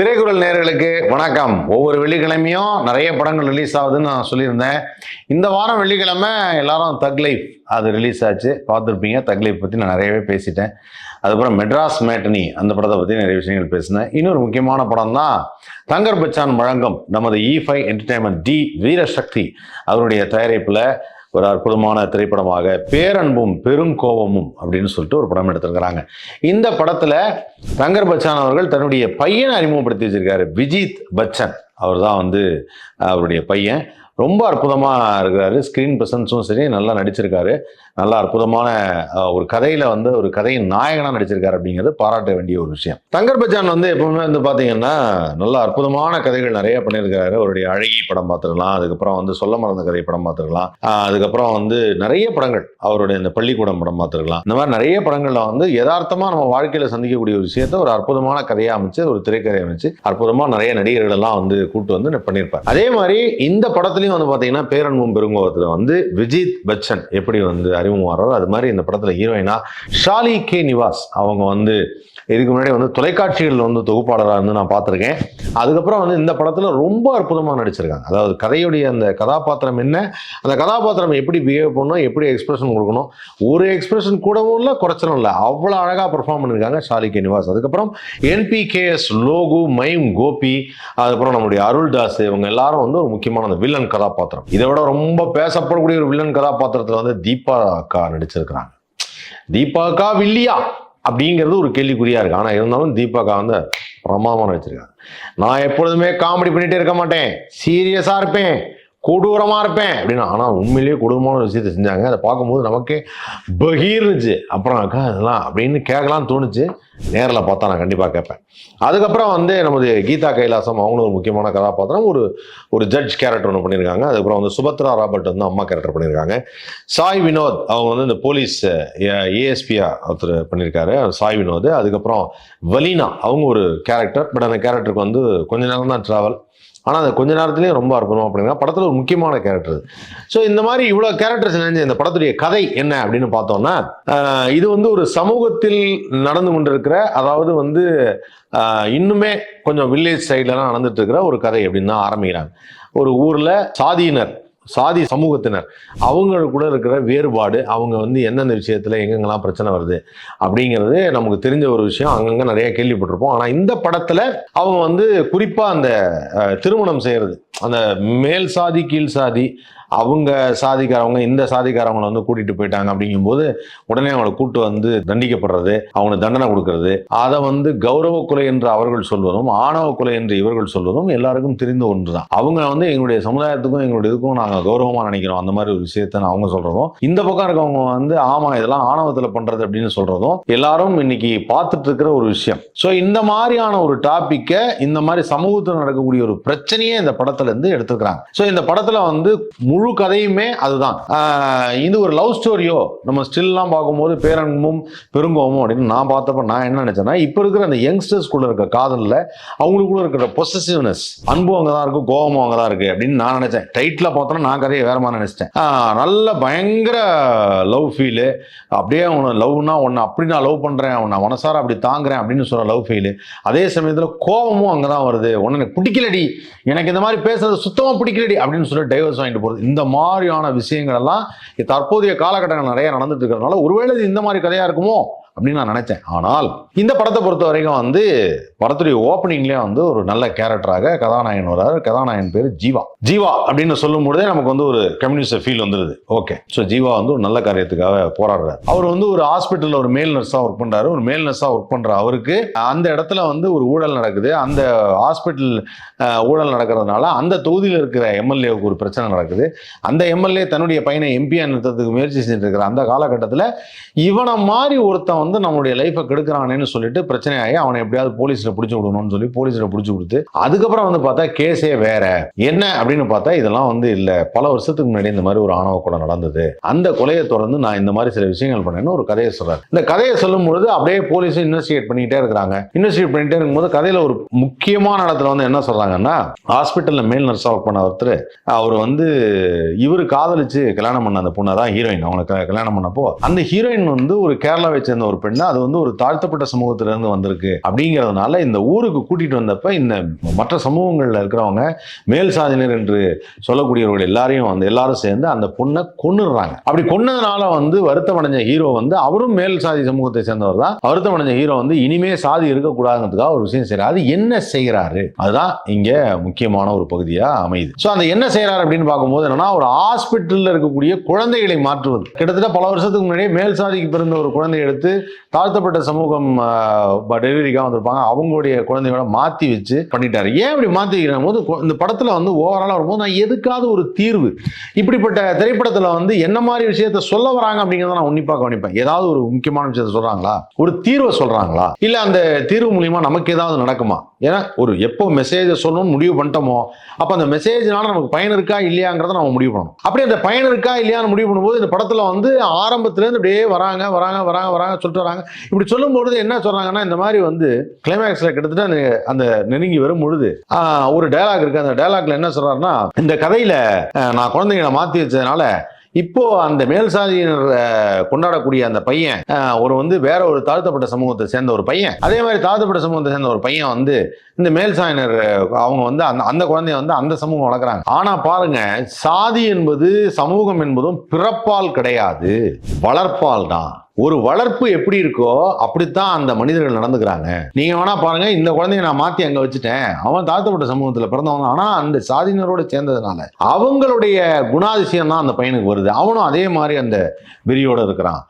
திரைக்குறள் நேர்களுக்கு வணக்கம். ஒவ்வொரு வெள்ளிக்கிழமையும் நிறைய படங்கள் ரிலீஸ் ஆகுதுன்னு நான் சொல்லியிருந்தேன். இந்த வாரம் வெள்ளிக்கிழமை எல்லாரும் தக் லைஃப் அது ரிலீஸ் ஆச்சு. பார்த்துருப்பீங்க. தக் லைஃப் பற்றி நான் நிறையவே பேசிட்டேன். அதுக்கப்புறம் மெட்ராஸ் மேட்டனி அந்த படத்தை பற்றி நிறைய விஷயங்கள் பேசினேன். இன்னொரு முக்கியமான படம் தான் தங்கர் பச்சான் வழங்கும் நமது E five entertainment T Veerasakthi அவருடைய தயாரிப்பில் ஒரு அற்புதமான திரைப்படமாக பேரன்பும் பெருங்கோபமும் அப்படின்னு சொல்லிட்டு ஒரு படம் எடுத்திருக்கிறாங்க. இந்த படத்தில் தங்கர் பச்சான் அவர்கள் தன்னுடைய பையனை அறிமுகப்படுத்தி வச்சிருக்காரு விஜித் பச்சன். அவர் தான் வந்து அவருடைய பையன். ரொம்ப அற்புதமாக இருக்கிறாரு. ஸ்க்ரீன் பிரசன்ஸும் சரி நல்லா நடிச்சிருக்காரு. நல்லா அற்புதமான ஒரு கதையில் வந்து ஒரு கதையின் நாயகனாக நடிச்சிருக்காரு அப்படிங்கிறது பாராட்ட வேண்டிய ஒரு விஷயம். தங்கர் பச்சான் வந்து எப்பவுமே வந்து பார்த்தீங்கன்னா நல்ல அற்புதமான கதைகள் நிறைய பண்ணியிருக்காரு அவருடைய அழகி படம் பார்த்துருக்கலாம். அதுக்கப்புறம் வந்து சொல்ல மறந்த கதை படம் பார்த்துருக்கலாம். அதுக்கப்புறம் வந்து நிறைய படங்கள். அவருடைய இந்த பள்ளிக்கூடம் படம் பார்த்துருக்கலாம். இந்த மாதிரி நிறைய படங்கள்ல வந்து யதார்த்தமா நம்ம வாழ்க்கையில சந்திக்கக்கூடிய ஒரு விஷயத்த ஒரு அற்புதமான கதையை அமைச்சு ஒரு திரைக்கதை அமைச்சு அற்புதமா நிறைய நடிகர்கள் எல்லாம் வந்து கூட்டு வந்து பண்ணியிருப்பார். அதே மாதிரி இந்த படத்துலயும் வந்து பாத்தீங்கன்னா பேரன்பும் பெருங்கோவத்துல வந்து விஜித் பச்சன் எப்படி வந்து அறிமுகமாறாரோ அது மாதிரி இந்த படத்துல ஹீரோயினா ஷாலி கே நிவாஸ் அவங்க வந்து இதுக்கு முன்னாடி வந்து தொலைக்காட்சிகள் வந்து தொகுப்பாளராக இருந்து நான் பார்த்துருக்கேன். அதுக்கப்புறம் வந்து இந்த படத்தில் ரொம்ப அற்புதமாக நடிச்சிருக்காங்க. அதாவது கதையுடைய அந்த கதாபாத்திரம் என்ன அந்த கதாபாத்திரம் எப்படி பிஹேவ் பண்ணணும் எப்படி எக்ஸ்பிரஷன் கொடுக்கணும் ஒரு எக்ஸ்பிரஷன் கூடவும் இல்லை குறைச்சலும் இல்லை. அவ்வளோ அழகாக பெர்ஃபார்ம் பண்ணியிருக்காங்க ஷாலிகே நிவாஸ். அதுக்கப்புறம் என்பிகேஎஸ் லோகு மைம் கோபி அதுக்கப்புறம் நம்முடைய அருள்தாஸ் இவங்க எல்லாரும் வந்து ஒரு முக்கியமான அந்த வில்லன் கதாபாத்திரம். இதை விட ரொம்ப பேசப்படக்கூடிய ஒரு வில்லன் கதாபாத்திரத்தில் வந்து தீபா அக்கா நடிச்சிருக்கிறாங்க. தீபா அக்கா வில்லியா அப்படிங்கிறது ஒரு கேள்விக்குறியா இருக்கு. ஆனால் இருந்தாலும் தீபாக்கா வந்து பிரமாதமாக நடிச்சிருக்காங்க நான் எப்பொழுதுமே காமெடி பண்ணிட்டே இருக்க மாட்டேன். சீரியஸாக இருப்பேன். கொடூரமாக இருப்பேன் அப்படின்னு. ஆனால் உண்மையிலேயே கொடூரமான ஒரு விஷயத்தை செஞ்சாங்க. அதை பார்க்கும்போது நமக்கே பகீர்னுச்சு. அப்புறம் அக்கா அதெல்லாம் அப்படின்னு கேட்கலான்னு தோணுச்சு. நேரில் பார்த்தா நான் கண்டிப்பாக கேட்பேன். அதுக்கப்புறம் வந்து நமது கீதா கைலாசம் அவங்களும் ஒரு முக்கியமான கதாபாத்திரம். ஒரு ஒரு ஜட்ஜ் கேரக்டர் ஒன்று பண்ணியிருக்காங்க. அதுக்கப்புறம் வந்து சுபத்ரா ராபர்ட் வந்து அம்மா கேரக்டர் பண்ணியிருக்காங்க. சாய் வினோத் அவங்க வந்து இந்த போலீஸ் ஏஎஸ்பியா ஒருத்தர் பண்ணியிருக்காரு. சாய் வினோத். அதுக்கப்புறம் வலீனா அவங்க ஒரு கேரக்டர் பட் அந்த கேரக்டருக்கு வந்து கொஞ்ச நேரம் தான் ட்ராவல் ஆனால் அந்த கொஞ்ச நேரத்துலேயே ரொம்ப அற்புதம் அப்படின்னா படத்தில் ஒரு முக்கியமான கேரக்டர் ஸோ இந்த மாதிரி இவ்வளோ கேரக்டர்ஸ் நினைஞ்ச இந்த படத்துடைய கதை என்ன அப்படின்னு பார்த்தோம்னா இது வந்து ஒரு சமூகத்தில் நடந்து கொண்டிருக்கிற அதாவது வந்து இன்னுமே கொஞ்சம் வில்லேஜ் சைட்லலாம் நடந்துட்டு இருக்கிற ஒரு கதை அப்படின்னு தான் ஆரம்பிக்கிறாங்க. ஒரு ஊரில் சாதியினர் சாதி சமூகத்தினர் அவங்க கூட இருக்கிற வேறுபாடு அவங்க வந்து எந்தெந்த விஷயத்தில் எங்கெங்கெல்லாம் பிரச்சனை வருது அப்படிங்கிறது நமக்கு தெரிஞ்ச ஒரு விஷயம். அங்கங்கே நிறைய கேள்விப்பட்டிருப்போம். ஆனால் இந்த படத்தில் அவங்க வந்து குறிப்பாக அந்த திருமணம் செய்கிறது அந்த மேல் சாதி கீழ் சாதி அவங்க சாதிக்காரவங்க இந்த சாதிக்காரவங்களை வந்து கூட்டிட்டு போயிட்டாங்க அப்படிங்கும்போது உடனே அவங்களை கூட்டு வந்து தண்டிக்கப்படுறது அவங்களுக்கு தண்டனை கொடுக்கறது அதை வந்து கௌரவ கொலை என்று அவர்கள் சொல்வதும் ஆணவ கொலை என்று இவர்கள் சொல்வதும் எல்லாருக்கும் தெரிந்த ஒன்று தான் அவங்க வந்து எங்களுடைய சமுதாயத்துக்கும் எங்களுடைய இதுக்கும் நாங்கள் கௌரவமாக நினைக்கிறோம். அந்த மாதிரி ஒரு விஷயத்த அவங்க சொல்றதும் இந்த பக்கம் இருக்கவங்க வந்து ஆமா இதெல்லாம் ஆணவத்தில் பண்றது அப்படின்னு சொல்றதும் எல்லாரும் இன்னைக்கு பார்த்துட்டு இருக்கிற ஒரு விஷயம். ஸோ இந்த மாதிரியான ஒரு டாப்பிக்கை இந்த மாதிரி சமூகத்தில் நடக்கக்கூடிய ஒரு பிரச்சனையே இந்த படத்துல இருந்து எடுத்துக்கிறாங்க ஸோ இந்த படத்துல வந்து முழு கதையுமே அதுதான். இது ஒரு லவ் ஸ்டோரியோ நம்ம ஸ்டில்லாம் பார்க்கும்போது பேரன்பும் பெருங்கோமும் அப்படின்னு நான் பார்த்தப்ப நான் என்ன நினைச்சேன்னா இப்போ இருக்கிற அந்த யங்ஸ்டர்ஸ்குள்ள இருக்க காதலில் அவங்களுக்குள்ள இருக்கிற பொசசிவ்னஸ் அன்பும் அங்கே தான் இருக்கு கோபமும் அங்கே தான் இருக்கு அப்படின்னு நான் நினைச்சேன். டைட்டில் பார்த்தோன்னா நான் கதையை வேற மாதிரி நினைச்சிட்டேன். நல்ல பயங்கர லவ் ஃபீலு அப்படியே அவனை லவ்னா உன்னை அப்படி நான் லவ் பண்ணுறேன் உன்னை மனசார அப்படி தாங்குறேன் அப்படின்னு சொல்கிற லவ் ஃபீலு அதே சமயத்தில் கோபமும் அங்கே தான் வருது. உன்னை எனக்கு பிடிக்கலடி எனக்கு இந்த மாதிரி பேசுறது சுத்தமாக பிடிக்கலடி அப்படின்னு சொல்லி டைவர்ஸ் வாங்கிட்டு போகிறது இந்த மாதிரியான விஷயங்கள் எல்லாம் தற்போதைய காலகட்டங்கள் நிறைய நடந்துட்டு இருக்கிறதுனால ஒருவேளை இது இந்த மாதிரி கதையா இருக்குமோ? அப்படின்னு நான் நினைச்சேன் ஆனால் இந்த படத்தை பொறுத்த வரைக்கும் வந்து படத்துடைய ஓப்பனிங்லேயே வந்து ஒரு நல்ல கேரக்டராக கதாநாயகன் வர்றாரு. கதாநாயகன் பேர் ஜீவா. ஜீவா அப்படின்னு சொல்லும் பொழுதே நமக்கு வந்து ஒரு கம்யூனிஸ்ட் ஃபீல் வந்துருது. ஓகே ஸோ ஜீவா வந்து ஒரு நல்ல காரியத்துக்காக போராடுறாரு. அவர் வந்து ஒரு ஹாஸ்பிட்டலில் ஒரு மேல் நர்ஸாக ஒர்க் பண்ணுறாரு ஒரு மேல் நர்ஸாக ஒர்க் பண்ணுற அவருக்கு அந்த இடத்துல வந்து ஒரு ஊழல் நடக்குது. அந்த ஹாஸ்பிட்டல் ஊழல் நடக்கிறதுனால அந்த தொகுதியில் இருக்கிற எம்எல்ஏவுக்கு ஒரு பிரச்சனை நடக்குது. அந்த எம்எல்ஏ தன்னுடைய பையனை எம்பியாக நிறுத்தத்துக்கு முயற்சி செஞ்சுட்டு இருக்கிற அந்த காலகட்டத்தில் இவனை மாதிரி ஒருத்தன் வந்து நம்மளுடைய லைஃப்பை கெடுக்கிறானேன்னு சொல்லிட்டு பிரச்சனையாகி அவனை எப்படியாவது போலீஸில் பிடிச்சி விடணும்னு சொல்லி போலீஸில் பிடிச்சி கொடுத்து அதுக்கப்புறம் வந்து பார்த்தா கேஸே வேற. என்ன அப்படின்னு பார்த்தா இதெல்லாம் வந்து இல்லை. பல வருஷத்துக்கு முன்னாடி இந்த மாதிரி ஒரு ஆணவ கொலை நடந்தது. அந்த கொலையை தொடர்ந்து நான் இந்த மாதிரி சில விஷயங்கள் பண்ணேன்னு ஒரு கதையை சொல்றாரு. இந்த கதையை சொல்லும் பொழுது அப்படியே போலீஸ் இன்வெஸ்டிகேட் பண்ணிக்கிட்டே இருக்கிறாங்க. இன்வெஸ்டிகேட் பண்ணிட்டே இருக்கும்போது கதையில ஒரு முக்கியமான இடத்துல வந்து என்ன சொல்றாங்கன்னா ஹாஸ்பிட்டலில் மேல் நர்ஸ் ஒர்க் பண்ண ஒருத்தர் அவர் வந்து இவர் காதலிச்சு கல்யாணம் பண்ண அந்த பொண்ணை தான் ஹீரோயின் அவங்களை க- கல்யாணம் பண்ணப்போ அந்த ஹீரோயின் வந்து ஒரு கேரளாவை சேர்ந்த ஒரு பெண்ணு அது வந்து ஒரு தாழ்த்தப்பட்ட சமூகத்திலிருந்து வந்திருக்கு. அப்படிங்கிறதுனால இந்த ஊருக்கு கூட்டிட்டு வந்தப்ப இந்த மற்ற சமூகங்களில் இருக்கிறவங்க மேல் சாதியினர் என்று சொல்லக்கூடியவர்கள் எல்லாரையும் வந்து எல்லாரும் சேர்ந்து அந்த பொண்ணை கொன்னுடுறாங்க. அப்படி கொன்னதுனால வந்து வருத்தம் அடைஞ்ச ஹீரோ வந்து அவரும் மேல் சாதி சமூகத்தை சேர்ந்தவர் தான். வருத்தம் அடைஞ்ச ஹீரோ வந்து இனிமே சாதி இருக்கக்கூடாதுங்கிறதுக்காக ஒரு விஷயம் செய்யறாரு அது என்ன செய்கிறாரு அதுதான் இங்க முக்கியமான ஒரு பகுதியாக அமையுது. ஸோ அந்த என்ன செய்யறாரு அப்படின்னு பார்க்கும்போது என்னன்னா ஒரு ஹாஸ்பிட்டல்ல இருக்கக்கூடிய குழந்தைகளை மாற்றுவது. கிட்டத்தட்ட பல வருஷத்துக்கு முன்னாடியே மேல் சாதிக்கு பிறந்த ஒரு குழந்தையை எடுத்து தாழ்த்தப்பட்ட சமூகம் டெலிவரிக்காக வந்திருப்பாங்க. அவங்களுடைய குழந்தையோட மாற்றி வச்சு பண்ணிட்டாரு. ஏன் இப்படி மாற்றி வைக்கிற போது இந்த படத்தில் வந்து ஓவராலாக வரும்போது நான் எதுக்காவது ஒரு தீர்வு இப்படிப்பட்ட திரைப்படத்தில் வந்து என்ன மாதிரி விஷயத்த சொல்ல வராங்க அப்படிங்கிறத நான் உன்னிப்பா கவனிப்பேன். ஏதாவது ஒரு முக்கியமான விஷயத்த சொல்கிறாங்களா ஒரு தீர்வை சொல்கிறாங்களா இல்லை அந்த தீர்வு மூலியமா நமக்கு ஏதாவது நடக்குமா? ஏன்னா ஒரு எப்போ மெசேஜை சொல்லணும்னு முடிவு பண்ணிட்டோமோ அப்போ அந்த மெசேஜ்னால நமக்கு பயன் இருக்கா இல்லையாங்கிறத நம்ம முடிவு பண்ணணும். அப்படி அந்த பயன் இருக்கா இல்லையான்னு முடிவு பண்ணும்போது இந்த படத்தில் வந்து ஆரம்பத்துலேருந்து அப்படியே வராங்க வராங்க வராங்க வராங்க சொல்லிட்டு வராங்க. இப்படி சொல்லும்பொழுது என்ன சொல்கிறாங்கன்னா இந்த மாதிரி வந்து கிளைமேக்ஸில் கிட்டத்தட்ட அந்த- அந்த நெருங்கி வரும் பொழுது ஒரு டைலாக் இருக்குது அந்த டைலாக்ல என்ன சொல்கிறாருன்னா இந்த கதையில் நான் குழந்தைங்களை மாற்றி வச்சதுனால இப்போ அந்த மேல் சாதியினர் கொண்டாடக்கூடிய அந்த பையன் ஒரு வந்து வேற ஒரு தாழ்த்தப்பட்ட சமூகத்தை சேர்ந்த ஒரு பையன். அதே மாதிரி தாழ்த்தப்பட்ட சமூகத்தை சேர்ந்த ஒரு பையன் வந்து இந்த மேல் சாதியினர் அவங்க வந்து அந்த அந்த குழந்தைய வந்து அந்த சமூகம் வளர்க்குறாங்க. ஆனா பாருங்க சாதி என்பது சமூகம் என்பதும் பிறப்பால் கிடையாது வளர்ப்பால் தான். ஒரு வளர்ப்பு எப்படி இருக்கோ அப்படித்தான் அந்த மனிதர்கள் நடந்துக்கிறாங்க. நீங்க வேணா பாருங்க இந்த குழந்தைய நான் மாத்தி அங்க வச்சுட்டேன். அவன் தாழ்த்தப்பட்ட சமூகத்துல பிறந்தவன். ஆனா அந்த சாதியினரோட சேர்ந்ததுனால அவங்களுடைய குணாதிசயம் தான் அந்த பையனுக்கு வருது. அவனும் அதே மாதிரி அந்த வெறியோட இருக்கிறான்.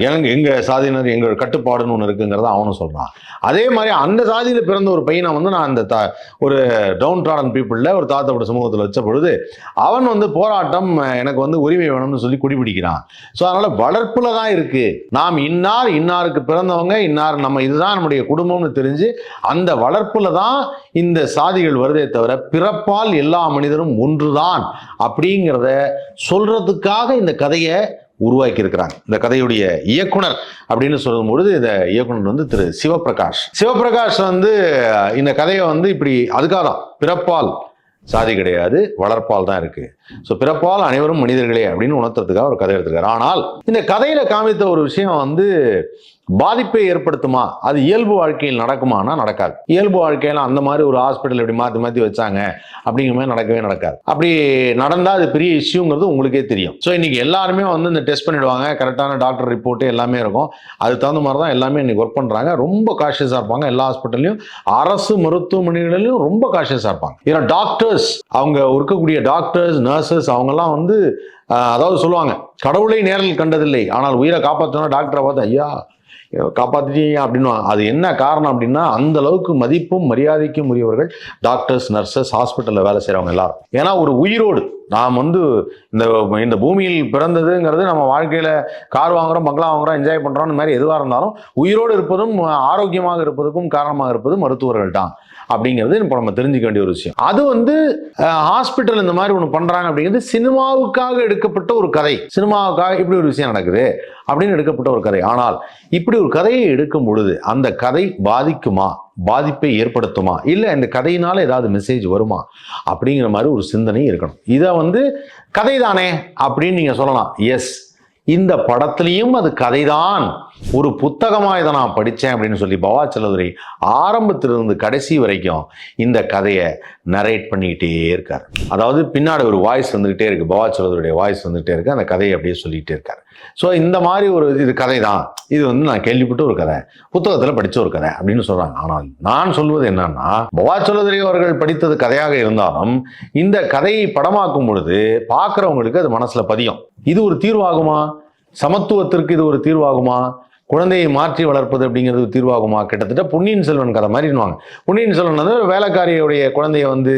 எனக்கு எங்க சாதியினர் எங்கள் கட்டுப்பாடுன்னு ஒன்று இருக்குங்கிறத அவனும் சொல்றான். அதே மாதிரி அந்த சாதியில பிறந்த ஒரு பையனை வந்து நான் அந்த த- ஒரு டவுன் ட்ராடன் பீப்புளில் ஒரு தாழ்த்தப்பட்ட சமூகத்தில் வச்ச பொழுது அவன் வந்து போராட்டம் எனக்கு வந்து உரிமை வேணும்னு சொல்லி குடிபிடிக்கிறான். ஸோ அதனால வளர்ப்புல தான் இருக்கு. நாம் இன்னார் இன்னாருக்கு பிறந்தவங்க இன்னார் நம்ம இதுதான் நம்முடைய குடும்பம்னு தெரிஞ்சு அந்த வளர்ப்புல தான் இந்த சாதிகள் வருதே தவிர பிறப்பால் எல்லா மனிதரும் ஒன்றுதான் அப்படிங்கிறத சொல்றதுக்காக இந்த கதையை உருவாக்கி இருக்கிறாங்க இந்த கதையுடைய இயக்குனர் அப்படின்னு சொல்லும் பொழுது இந்த இயக்குனர் வந்து திரு சிவபிரகாஷ். சிவபிரகாஷ் வந்து இந்த கதையை வந்து இப்படி அதுக்காக தான் பிறப்பால் சாதி கிடையாது வளர்ப்பால் தான் இருக்குது ஸோ பிறப்பால் அனைவரும் மனிதர்களே அப்படின்னு உணர்த்துறதுக்காக ஒரு கதை எடுத்திருக்காரு. ஆனால் இந்த கதையில காமித்த ஒரு விஷயம் வந்து பாதிப்பை ஏற்படுத்துமா? அது இயல்பு வாழ்க்கையில் நடக்குமானா நடக்காது. இயல்பு வாழ்க்கையில அந்த மாதிரி ஒரு ஹாஸ்பிட்டல் இப்படி மாற்றி மாற்றி வச்சாங்க அப்படிங்கிற மாதிரி நடக்கவே நடக்காது. அப்படி நடந்தால் அது பெரிய இஷ்யூங்கிறது உங்களுக்கே தெரியும். ஸோ இன்னைக்கு எல்லாருமே வந்து இந்த டெஸ்ட் பண்ணிடுவாங்க. கரெக்டான டாக்டர் ரிப்போர்ட் எல்லாமே இருக்கும். அதுக்கு தகுந்த மாதிரி தான் எல்லாமே இன்னைக்கு ஒர்க் பண்ணுறாங்க ரொம்ப காஷியஸாக இருப்பாங்க. எல்லா ஹாஸ்பிட்டல்லையும் அரசு மருத்துவமனைகளிலும் ரொம்ப காஷியஸாக இருப்பாங்க. ஏன்னா டாக்டர்ஸ் அவங்க இருக்கக்கூடிய டாக்டர்ஸ் நர்சஸ் அவங்கெல்லாம் வந்து அதாவது சொல்லுவாங்க கடவுளை நேரில் கண்டதில்லை ஆனால் உயிரை காப்பாற்றணும் டாக்டரை பார்த்து ஐயா காப்பாற்றிட்டீங்க அப்படின்னு அது என்ன காரணம் அப்படின்னா அந்த அளவுக்கு மதிப்பும் மரியாதைக்கும் உரியவர்கள் டாக்டர்ஸ் நர்சஸ் ஹாஸ்பிட்டலில் வேலை செய்கிறவங்க எல்லாரும். ஏன்னா ஒரு உயிரோடு நாம் வந்து இந்த இந்த பூமியில் பிறந்ததுங்கிறது நம்ம வாழ்க்கையில் கார் வாங்குறோம் பங்களா வாங்குறோம் என்ஜாய் பண்ணுறோம் மாதிரி எதுவாக இருந்தாலும் உயிரோடு இருப்பதும் ஆரோக்கியமாக இருப்பதற்கும் காரணமாக இருப்பது மருத்துவர்கள் தான் அப்படிங்கிறது இப்போ நம்ம தெரிஞ்சுக்க வேண்டிய ஒரு விஷயம். அது வந்து ஹாஸ்பிட்டல் இந்த மாதிரி ஒன்று பண்ணுறாங்க அப்படிங்கிறது சினிமாவுக்காக எடுக்கப்பட்ட ஒரு கதை. சினிமாவுக்காக இப்படி ஒரு விஷயம் நடக்குது அப்படின்னு எடுக்கப்பட்ட ஒரு கதை. ஆனால் இப்படி ஒரு கதையை எடுக்கும் பொழுது அந்த கதை பாதிக்குமா? பாதிப்பை ஏற்படுத்துமா? இல்லை இந்த கதையினால ஏதாவது மெசேஜ் வருமா? அப்படிங்கிற மாதிரி ஒரு சிந்தனை இருக்கணும். இதை வந்து கதை தானே அப்படின்னு நீங்கள் சொல்லலாம். எஸ் இந்த படத்துலையும் அது கதைதான். ஒரு புத்தகமாக இதை நான் படித்தேன் அப்படின்னு சொல்லி பவா செல்லதுரை ஆரம்பத்திலிருந்து கடைசி வரைக்கும் இந்த கதையை நரேட் பண்ணிக்கிட்டே இருக்கார். அதாவது பின்னாடி ஒரு வாய்ஸ் வந்துக்கிட்டே இருக்குது பவா வாய்ஸ் வந்துகிட்டே இருக்குது அந்த கதையை அப்படியே சொல்லிகிட்டே இருக்கார். ஸோ இந்த மாதிரி ஒரு இது கதை தான் இது வந்து நான் கேள்விப்பட்ட ஒரு கதை. புத்தகத்தில் படித்த ஒரு கதை அப்படின்னு சொல்கிறாங்க ஆனால் நான் சொல்வது என்னன்னா பவா அவர்கள் படித்தது கதையாக இருந்தாலும் இந்த கதையை படமாக்கும் பொழுது பார்க்குறவங்களுக்கு அது மனசில் பதியும். இது ஒரு தீர்வாகுமா? சமத்துவத்திற்கு இது ஒரு தீர்வாகுமா? குழந்தையை மாற்றி வளர்ப்பது அப்படிங்கிறது தீர்வாகுமா? கிட்டத்தட்ட பொன்னியின் செல்வன் கதை மாதிரின்னுவாங்க. பொன்னியின் செல்வன் வந்து வேலைக்காரியுடைய குழந்தைய வந்து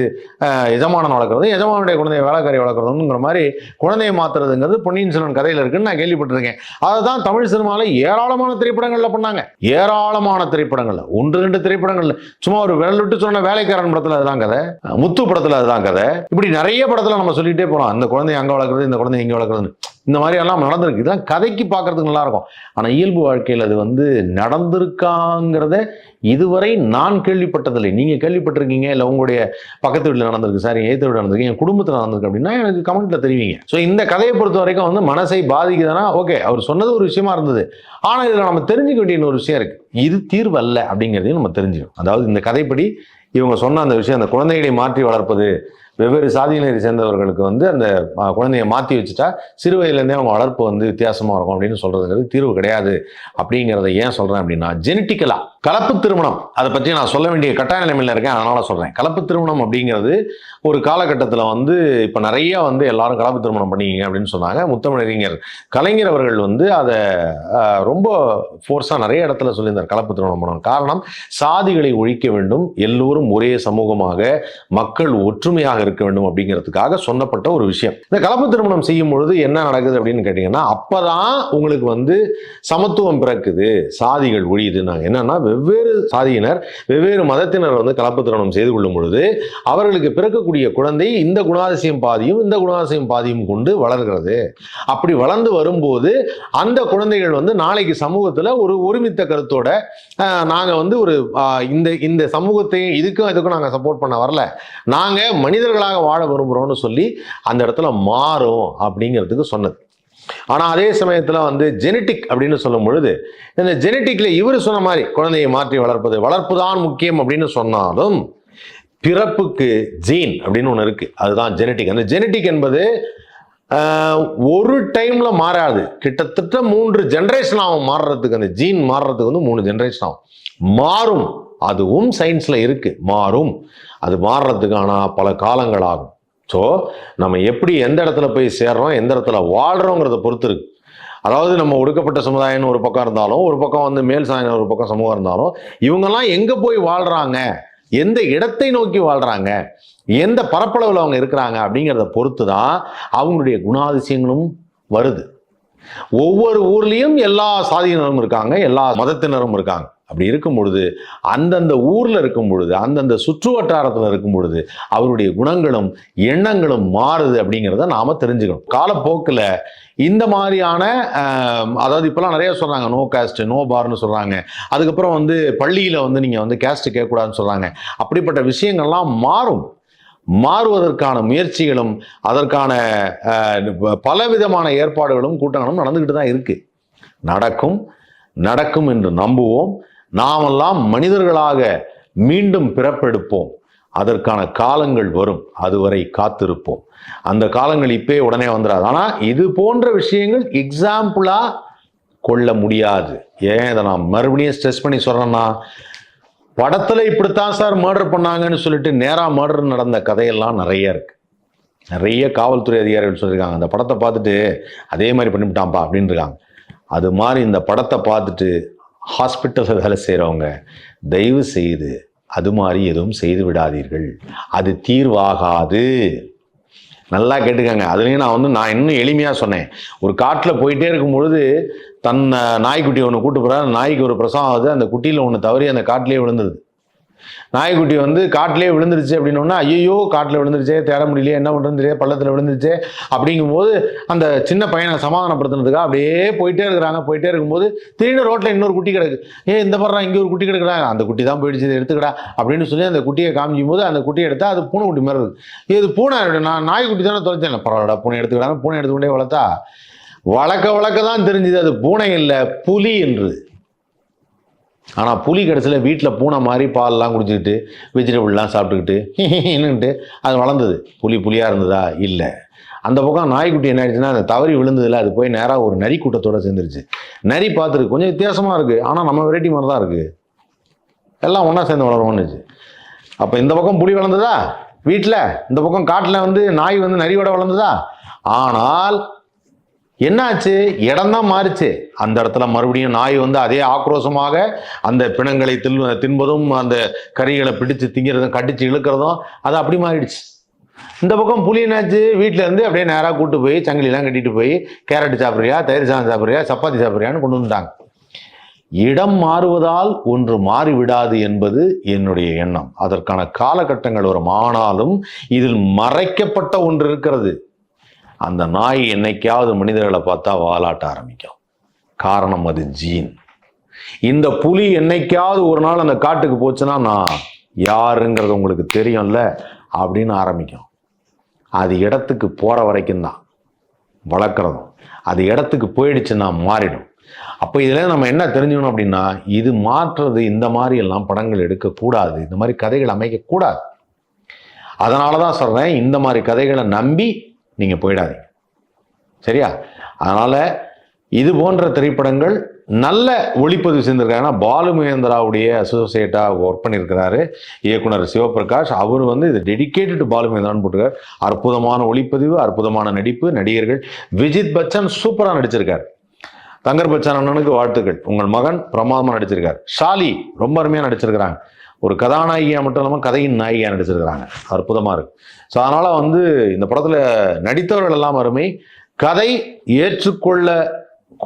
எஜமானன் வளர்க்குறது. எஜமானுடைய குழந்தைய வேலைக்காரி வளர்க்குறதுங்கிற மாதிரி குழந்தையை மாத்துறதுங்கிறது பொன்னியின் செல்வன் கதையில் இருக்குன்னு நான் கேள்விப்பட்டிருக்கேன். அதை தான் தமிழ் சினிமாவில் ஏராளமான திரைப்படங்களில் பண்ணாங்க. ஏராளமான திரைப்படங்களில். ஒன்று ரெண்டு திரைப்படங்களில். சும்மா ஒரு விரல் விட்டு சொன்ன வேலைக்காரன் படத்தில் அதுதான் கதை. முத்து படத்தில் அதுதான் கதை. இப்படி நிறைய படத்தில் நம்ம சொல்லிகிட்டே போகிறோம் இந்த குழந்தைய அங்கே வளர்க்குறது இந்த குழந்தைய இங்கே வளர்க்குறதுன்னு இந்த மாதிரியெல்லாம் நடந்திருக்கு. இதெல்லாம் கதைக்கு பார்க்கறதுக்கு நல்லாயிருக்கும். ஆனால் இயல்பு வாழ்க்கையில் அது வந்து நடந்திருக்காங்கிறத இதுவரை நான் கேள்விப்பட்டதில்லை. நீங்கள் கேள்விப்பட்டிருக்கீங்க இல்லை உங்களுடைய பக்கத்து வீட்டில் நடந்திருக்கு சார் என் வீட்டில் நடந்திருக்கு என் குடும்பத்தில் நடந்திருக்கு அப்படின்னா எனக்கு கமெண்ட்டில் தெரிவிங்க. ஸோ இந்த கதையை பொறுத்த வரைக்கும் வந்து மனசை பாதிக்குதுன்னா ஓகே அவர் சொன்னது ஒரு விஷயமா இருந்தது. ஆனால் இதில் நம்ம தெரிஞ்சுக்க வேண்டிய ஒரு விஷயம் இருக்குது இது தீர்வு அல்ல அப்படிங்கிறதையும் நம்ம தெரிஞ்சுக்கணும். அதாவது இந்த கதைப்படி இவங்க சொன்ன அந்த விஷயம் அந்த குழந்தைகளை மாற்றி வளர்ப்பது வெவ்வேறு சாதியினரை சேர்ந்தவர்களுக்கு வந்து அந்த குழந்தைய மாற்றி வச்சுட்டா சிறு வயதுலேருந்தே அவங்க வளர்ப்பு வந்து வித்தியாசமாக இருக்கும் அப்படின்னு சொல்கிறதுங்கிறது தீர்வு கிடையாது. அப்படிங்கிறத ஏன் சொல்கிறேன் அப்படின்னா ஜெனட்டிக்கலாக கலப்பு திருமணம். அதை பற்றி நான் சொல்ல வேண்டிய கட்டாய நிலைமையில் இருக்கேன் அதனால் சொல்கிறேன் கலப்பு திருமணம் அப்படிங்கிறது ஒரு காலகட்டத்தில் வந்து இப்போ நிறைய வந்து எல்லாரும் கலப்பு திருமணம் பண்ணிக்கிங்க அப்படின்னு சொன்னாங்க. முத்தமிழறிஞர் கலைஞர் அவர்கள் வந்து அதை ரொம்ப ஃபோர்ஸாக நிறைய இடத்துல சொல்லியிருந்தார் கலப்பு திருமணம் பண்ணணும். காரணம் சாதிகளை ஒழிக்க வேண்டும். எல்லோரும் ஒரே சமூகமாக மக்கள் ஒற்றுமையாக இருக்க வேண்டும் அப்படிங்கிறதுக்காக சொன்னப்பட்ட ஒரு விஷயம். இந்த கலப்பு திருமணம் செய்யும் பொழுது என்ன நடக்குது அப்படின்னு கேட்டிங்கன்னா அப்பதான் உங்களுக்கு வந்து சமத்துவம் பிறக்குது சாதிகள் ஒழியுது. நாங்கள் என்னன்னா வெவ்வேறு சாதியினர் வெவ்வேறு மதத்தினர் வந்து கலப்பு திருமணம் செய்து கொள்ளும் பொழுது அவர்களுக்கு பிறக்கக்கூடிய குழந்தை இந்த குணாதிசயம் பாதியும் இந்த குணாதிசயம் பாதியும் கொண்டு வளர்கிறது. அப்படி வளர்ந்து வரும்போது அந்த குழந்தைகள் வந்து நாளைக்கு சமூகத்தில் ஒரு ஒருமித்த கருத்தோட நாங்கள் வந்து ஒரு இந்த இந்த சமூகத்தையும் இதுக்கும் இதுக்கும் நாங்கள் சப்போர்ட் பண்ண வரல. நாங்கள் மனிதர்கள் மனிதர்களாக வாழ விரும்புறோம்னு சொல்லி அந்த இடத்துல மாறும் அப்படிங்கிறதுக்கு சொன்னது. ஆனால் அதே சமயத்தில் வந்து ஜெனட்டிக் அப்படின்னு சொல்லும் பொழுது இந்த ஜெனட்டிக்கில் இவர் சொன்ன மாதிரி குழந்தையை மாற்றி வளர்ப்பது வளர்ப்பு தான் முக்கியம் அப்படின்னு சொன்னாலும் பிறப்புக்கு ஜீன் அப்படின்னு ஒன்று இருக்குது அதுதான் ஜெனட்டிக் அந்த ஜெனட்டிக் என்பது ஒரு டைமில் மாறாது. கிட்டத்தட்ட மூன்று ஜென்ரேஷன் ஆகும் மாறுறதுக்கு. அந்த ஜீன் மாறுறதுக்கு வந்து மூணு ஜென்ரேஷன் ஆகும். மாறும். அதுவும் சயின்ஸில் இருக்குது மாறும். அது மாறுறதுக்கான பல காலங்கள் ஆகும். ஸோ நம்ம எப்படி எந்த இடத்துல போய் சேர்றோம் எந்த இடத்துல வாழ்கிறோங்கிறத பொறுத்து இருக்கு. அதாவது நம்ம ஒடுக்கப்பட்ட சமுதாயம்னு ஒரு பக்கம் இருந்தாலும் ஒரு பக்கம் வந்து மேல் சாயன ஒரு பக்கம் சமூகம் இருந்தாலும் இவங்கெல்லாம் எங்கே போய் வாழ்கிறாங்க எந்த இடத்தை நோக்கி வாழ்கிறாங்க எந்த பரப்பளவில் அவங்க இருக்கிறாங்க? அப்படிங்கிறத பொறுத்து தான் அவங்களுடைய குணாதிசயங்களும் வருது. ஒவ்வொரு ஊர்லேயும் எல்லா சாதியினரும் இருக்காங்க எல்லா மதத்தினரும் இருக்காங்க. அப்படி இருக்கும் பொழுது அந்தந்த ஊரில் இருக்கும் பொழுது அந்தந்த சுற்று வட்டாரத்தில் இருக்கும் பொழுது அவருடைய குணங்களும் எண்ணங்களும் மாறுது அப்படிங்கிறத நாம் தெரிஞ்சுக்கணும். காலப்போக்கில் இந்த மாதிரியான அதாவது இப்போலாம் நிறைய சொல்கிறாங்க நோ காஸ்ட் நோ பார்னு சொல்கிறாங்க அதுக்கப்புறம் வந்து பள்ளியில் வந்து நீங்கள் வந்து கேஸ்ட் கேட்கக்கூடாதுன்னு சொல்கிறாங்க அப்படிப்பட்ட விஷயங்கள்லாம் மாறும். மாறுவதற்கான முயற்சிகளும் அதற்கான பலவிதமான ஏற்பாடுகளும் கூட்டங்களும் நடந்துக்கிட்டு தான் இருக்குது நடக்கும் நடக்கும் என்று நம்புவோம். நாமெல்லாம் மனிதர்களாக மீண்டும் பிறப்பெடுப்போம். அதற்கான காலங்கள் வரும். அதுவரை காத்திருப்போம். அந்த காலங்கள் இப்பே உடனே வந்துடாது ஆனால் இது போன்ற விஷயங்கள் எக்ஸாம்பிளாக கொள்ள முடியாது. ஏன்? இதை நான் மறுபடியும் ஸ்ட்ரெஸ் பண்ணி சொல்கிறேன்னா படத்தில் இப்படித்தான் சார் மர்டர் பண்ணாங்கன்னு சொல்லிட்டு நேராக மர்டர் நடந்த கதையெல்லாம் நிறைய இருக்கு. நிறைய காவல்துறை அதிகாரிகள் சொல்லியிருக்காங்க. அந்த படத்தை பார்த்துட்டு அதே மாதிரி பண்ணிவிட்டான்ப்பா அப்படின்னு இருக்காங்க அது மாதிரி இந்த படத்தை பார்த்துட்டு ஹாஸ்பிட்டலில் வேலை செய்கிறவங்க தயவு செய்து அது மாதிரி எதுவும் செய்து விடாதீர்கள். அது தீர்வாகாது. நல்லா கேட்டுக்கங்க. அதுலேயும் நான் வந்து நான் இன்னும் எளிமையாக சொன்னேன். ஒரு காட்டில் போயிட்டே இருக்கும் பொழுது தன்னை நாய்க்குட்டி ஒன்று கூட்டு போகிறார் நாய்க்கு ஒரு பிரசவம் ஆகுது அந்த குட்டியில் ஒன்று தவறி அந்த காட்டிலே விழுந்தது நாய்க்குட்டி வந்து காட்டிலே விழுந்துருச்சு அப்படின்னோன்னா ஐயோ காட்டில் விழுந்துருச்சே தேட முடியலையே என்ன பண்ணுறதுன்னு தெரியாது பள்ளத்தில் விழுந்துருச்சே அப்படிங்கும்போது அந்த சின்ன பையனை சமாதானப்படுத்துனதுக்காக அப்படியே போயிட்டே இருக்கிறாங்க. போயிட்டே இருக்கும்போது திடீர்னு ரோட்டில் இன்னொரு குட்டி கிடக்கு. ஏ இந்த படுறா இங்கே ஒரு குட்டி கிடக்குடா. அந்த குட்டி தான் போயிடுச்சு இதை எடுத்துக்கடா. அப்படின்னு சொல்லி அந்த குட்டியை காமிக்கும் போது அந்த குட்டியை எடுத்தால் அது பூனை குட்டி மாதிரி இருக்குது இது பூனை நான் நாய்க்குட்டி தானே தொலைச்சேன். பரவாயில்ல பூனை எடுத்துக்கிறாங்க பூனை எடுத்துக்கொண்டே வளர்த்தா. வளர்க்க வளர்க்க தான் தெரிஞ்சுது அது பூனை இல்லை புலி என்று. ஆனால் புலி கடைசியில் வீட்டில் பூனை மாதிரி பால்லாம் குடிச்சிக்கிட்டு வெஜிடபிள்லாம் சாப்பிட்டுக்கிட்டு என்னன்ட்டு அது வளர்ந்தது. புலி புலியாக இருந்ததா? இல்லை. அந்த பக்கம் நாய்க்குட்டி என்ன ஆயிடுச்சுன்னா அந்த தவறி விழுந்ததில் அது போய் நேராக ஒரு நரி கூட்டத்தோட சேர்ந்துருச்சு. நரி பார்த்துருக்கு. கொஞ்சம் வித்தியாசமாக இருக்குது ஆனால் நம்ம வெரைட்டி மாதிரி தான் இருக்குது எல்லாம் ஒன்றா சேர்ந்து வளரும்னுச்சு அப்போ இந்த பக்கம் புலி வளர்ந்ததா? வீட்டில் இந்த பக்கம் காட்டில் வந்து நாய் வந்து நரியோட வளர்ந்ததா? ஆனால் என்னாச்சு? இடம் தான் அந்த இடத்துல மறுபடியும் நாய் வந்து அதே ஆக்ரோஷமாக அந்த பிணங்களை தில் தின்பதும் அந்த கறிகளை பிடிச்சு திங்கிறதும் கடிச்சு இழுக்கிறதும் அது அப்படி மாறிடுச்சு. இந்த பக்கம் புலி என்னாச்சு? வீட்டில இருந்து அப்படியே நேராக கூட்டு போய் சங்கிலிலாம் கட்டிட்டு போய் கேரட் சாப்பிட்றியா தயிர் சாதம் சாப்பிட்றியா சப்பாத்தி சாப்பிட்றியான்னு கொண்டு வந்துட்டாங்க. இடம் மாறுவதால் ஒன்று மாறிவிடாது என்பது என்னுடைய எண்ணம். அதற்கான காலகட்டங்கள் வரும். ஆனாலும் இதில் மறைக்கப்பட்ட ஒன்று இருக்கிறது. அந்த நாய் என்னைக்காவது மனிதர்களை பார்த்தா வாலாட்ட ஆரம்பிக்கும். காரணம் அது ஜீன். இந்த புலி என்னைக்காவது ஒரு நாள் அந்த காட்டுக்கு போச்சுன்னா நான் யாருங்கிறது உங்களுக்கு தெரியும்ல அப்படின்னு ஆரம்பிக்கும். அது இடத்துக்கு போகிற வரைக்கும் தான் வளர்க்குறதும். அது இடத்துக்கு போயிடுச்சுன்னா மாறிடும். அப்போ இதில் நம்ம என்ன தெரிஞ்சுக்கணும் அப்படின்னா இது மாற்றுறது இந்த மாதிரி எல்லாம் படங்கள் எடுக்கக்கூடாது. இந்த மாதிரி கதைகள் அமைக்கக்கூடாது. அதனால தான் சொல்கிறேன் இந்த மாதிரி கதைகளை நம்பி நீங்கள் போயிடாதீங்க. சரியா? அதனால் இது போன்ற திரைப்படங்கள் நல்ல ஒளிப்பதிவு செஞ்சிருக்காங்க ஏன்னா பாலு மகேந்திராவுடைய அசோசியேட்டாக ஒர்க் பண்ணியிருக்கிறாரு. இயக்குனர் சிவபிரகாஷ் அவர் வந்து இது டெடிகேட்டட் பாலு மகேந்திரான்னு போட்டிருக்காரு. அற்புதமான ஒளிப்பதிவு அற்புதமான நடிப்பு நடிகர்கள். விஜித் பச்சன் சூப்பராக நடிச்சிருக்காரு. தங்கர் பச்சன் அண்ணனுக்கு வாழ்த்துக்கள். உங்கள் மகன் பிரமாதமாக நடிச்சிருக்கார். ஷாலி ரொம்ப அருமையாக நடிச்சிருக்கிறாங்க. ஒரு கதாநாயகியாக மட்டும் இல்லாமல் கதையின் நாயகியாக நடிச்சிருக்கிறாங்க. அற்புதமாக இருக்கு. ஸோ அதனால் வந்து இந்த படத்தில் நடித்தவர்கள் எல்லாம் அருமை. கதை ஏற்றுக்கொள்ள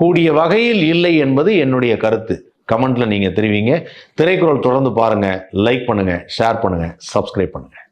கூடிய வகையில் இல்லை என்பது என்னுடைய கருத்து. கமெண்ட்டில் நீங்கள் தெரிவிங்க. திரைக்குறள் தொடர்ந்து பாருங்கள் லைக் பண்ணுங்கள் ஷேர் பண்ணுங்கள் சப்ஸ்கிரைப் பண்ணுங்கள்